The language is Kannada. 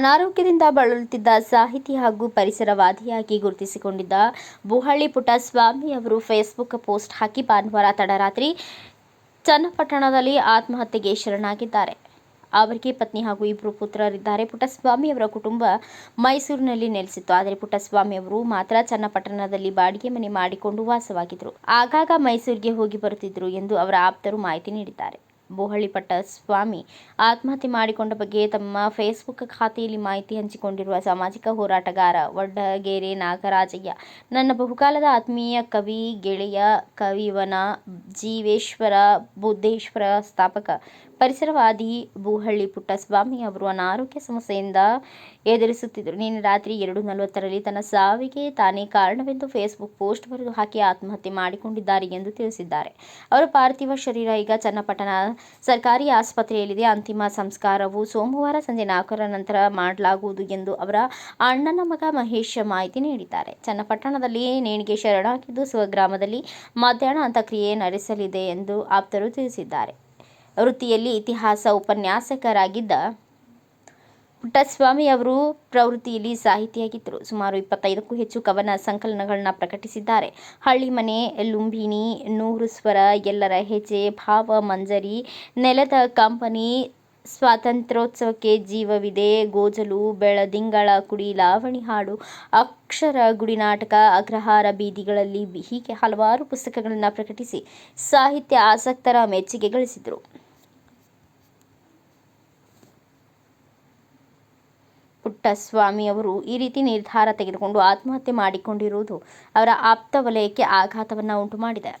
ಅನಾರೋಗ್ಯದಿಂದ ಬಳಲುತ್ತಿದ್ದ ಸಾಹಿತಿ ಹಾಗೂ ಪರಿಸರವಾದಿಯಾಗಿ ಗುರುತಿಸಿಕೊಂಡಿದ್ದ ಬುಹಳ್ಳಿ ಪುಟ್ಟಸ್ವಾಮಿ ಅವರು ಫೇಸ್ಬುಕ್ ಪೋಸ್ಟ್ ಹಾಕಿ ಭಾನುವಾರ ತಡರಾತ್ರಿ ಚನ್ನಪಟ್ಟಣದಲ್ಲಿ ಆತ್ಮಹತ್ಯೆಗೆ ಶರಣಾಗಿದ್ದಾರೆ. ಅವರಿಗೆ ಪತ್ನಿ ಹಾಗೂ ಇಬ್ಬರು ಪುತ್ರರಿದ್ದಾರೆ. ಪುಟ್ಟಸ್ವಾಮಿ ಅವರ ಕುಟುಂಬ ಮೈಸೂರಿನಲ್ಲಿ ನೆಲೆಸಿತ್ತು. ಆದರೆ ಪುಟ್ಟಸ್ವಾಮಿ ಅವರು ಮಾತ್ರ ಚನ್ನಪಟ್ಟಣದಲ್ಲಿ ಬಾಡಿಗೆ ಮನೆ ಮಾಡಿಕೊಂಡು ವಾಸವಾಗಿದ್ದರು. ಆಗಾಗ ಮೈಸೂರಿಗೆ ಹೋಗಿ ಬರುತ್ತಿದ್ದರು ಎಂದು ಅವರ ಆಪ್ತರು ಮಾಹಿತಿ ನೀಡಿದ್ದಾರೆ. ಬೋಹಳ್ಳಿ ಸ್ವಾಮಿ ಆತ್ಮಹತ್ಯೆ ಮಾಡಿಕೊಂಡ ಬಗ್ಗೆ ತಮ್ಮ ಫೇಸ್ಬುಕ್ ಖಾತೆಯಲ್ಲಿ ಮಾಹಿತಿ ಹಂಚಿಕೊಂಡಿರುವ ಸಾಮಾಜಿಕ ಹೋರಾಟಗಾರ ವಡ್ಡಗೆರೆ ನಾಗರಾಜಯ್ಯ, ನನ್ನ ಬಹುಕಾಲದ ಆತ್ಮೀಯ ಕವಿ, ಗೆಳೆಯ ಕವಿವನ ಜೀವೇಶ್ವರ ಬುದ್ಧೇಶ್ವರ ಸ್ಥಾಪಕ ಪರಿಸರವಾದಿ ಬೂಹಳ್ಳಿ ಪುಟ್ಟಸ್ವಾಮಿ ಅವರು ಅನಾರೋಗ್ಯ ಸಮಸ್ಯೆಯಿಂದ ಎದುರಿಸುತ್ತಿದ್ದರು. ನಿನ್ನೆ ರಾತ್ರಿ ಎರಡು ನಲವತ್ತರಲ್ಲಿ ತನ್ನ ಸಾವಿಗೆ ತಾನೇ ಕಾರಣವೆಂದು ಫೇಸ್ಬುಕ್ ಪೋಸ್ಟ್ ಬರೆದು ಹಾಕಿ ಆತ್ಮಹತ್ಯೆ ಮಾಡಿಕೊಂಡಿದ್ದಾರೆ ಎಂದು ತಿಳಿಸಿದ್ದಾರೆ. ಅವರ ಪಾರ್ಥಿವ ಶರೀರ, ಈಗ ಚನ್ನಪಟ್ಟಣ ಸರ್ಕಾರಿ ಆಸ್ಪತ್ರೆಯಲ್ಲಿದೆ. ಅಂತಿಮ ಸಂಸ್ಕಾರವು ಸೋಮವಾರ ಸಂಜೆ ನಾಲ್ಕರ ನಂತರ ಮಾಡಲಾಗುವುದು ಎಂದು ಅವರ ಅಣ್ಣನ ಮಗ ಮಹೇಶ್ ಮಾಹಿತಿ ನೀಡಿದ್ದಾರೆ. ಚನ್ನಪಟ್ಟಣದಲ್ಲಿ ನೇಣಿಗೆ ಶರಣಾಗಿದ್ದು ಸ್ವಗ್ರಾಮದಲ್ಲಿ ಮಧ್ಯಾಹ್ನ ಅಂತ್ಯಕ್ರಿಯೆ ನಡೆಸಲಿದೆ ಎಂದು ಆಪ್ತರು ತಿಳಿಸಿದ್ದಾರೆ. ವೃತ್ತಿಯಲ್ಲಿ ಇತಿಹಾಸ ಉಪನ್ಯಾಸಕರಾಗಿದ್ದ ಪುಟ್ಟಸ್ವಾಮಿ ಅವರು ಪ್ರವೃತ್ತಿಯಲ್ಲಿ ಸಾಹಿತಿಯಾಗಿದ್ದರು. ಸುಮಾರು ಇಪ್ಪತ್ತೈದಕ್ಕೂ ಹೆಚ್ಚು ಕವನ ಸಂಕಲನಗಳನ್ನ ಪ್ರಕಟಿಸಿದ್ದಾರೆ. ಹಳ್ಳಿಮನೆ ಲುಂಬಿನಿ ನೂರು ಸ್ವರ ಎಲ್ಲರ ಹೆಜ್ಜೆ, ಭಾವ, ಮಂಜರಿ, ನೆಲದ ಕಂಪನಿ, ಸ್ವಾತಂತ್ರ್ಯೋತ್ಸವಕ್ಕೆ ಜೀವವಿದೆ, ಗೋಜಲು ಬೆಳದಿಂಗಳ ಕುಡಿ, ಲಾವಣಿ ಹಾಡು, ಅಕ್ಷರ ಗುಡಿನಾಟಕ ಅಗ್ರಹಾರ ಬೀದಿಗಳಲ್ಲಿ ಹೀಗೆ ಹಲವಾರು ಪುಸ್ತಕಗಳನ್ನು ಪ್ರಕಟಿಸಿ ಸಾಹಿತ್ಯ ಆಸಕ್ತರ ಮೆಚ್ಚುಗೆ ಗಳಿಸಿದರು. ಪುಟ್ಟಸ್ವಾಮಿ ಅವರು ಈ ರೀತಿ ನಿರ್ಧಾರ ತೆಗೆದುಕೊಂಡು ಆತ್ಮಹತ್ಯೆ ಮಾಡಿಕೊಂಡಿರುವುದು ಅವರ ಆಪ್ತ ವಲಯಕ್ಕೆ ಆಘಾತವನ್ನು ಉಂಟು ಮಾಡಿದೆ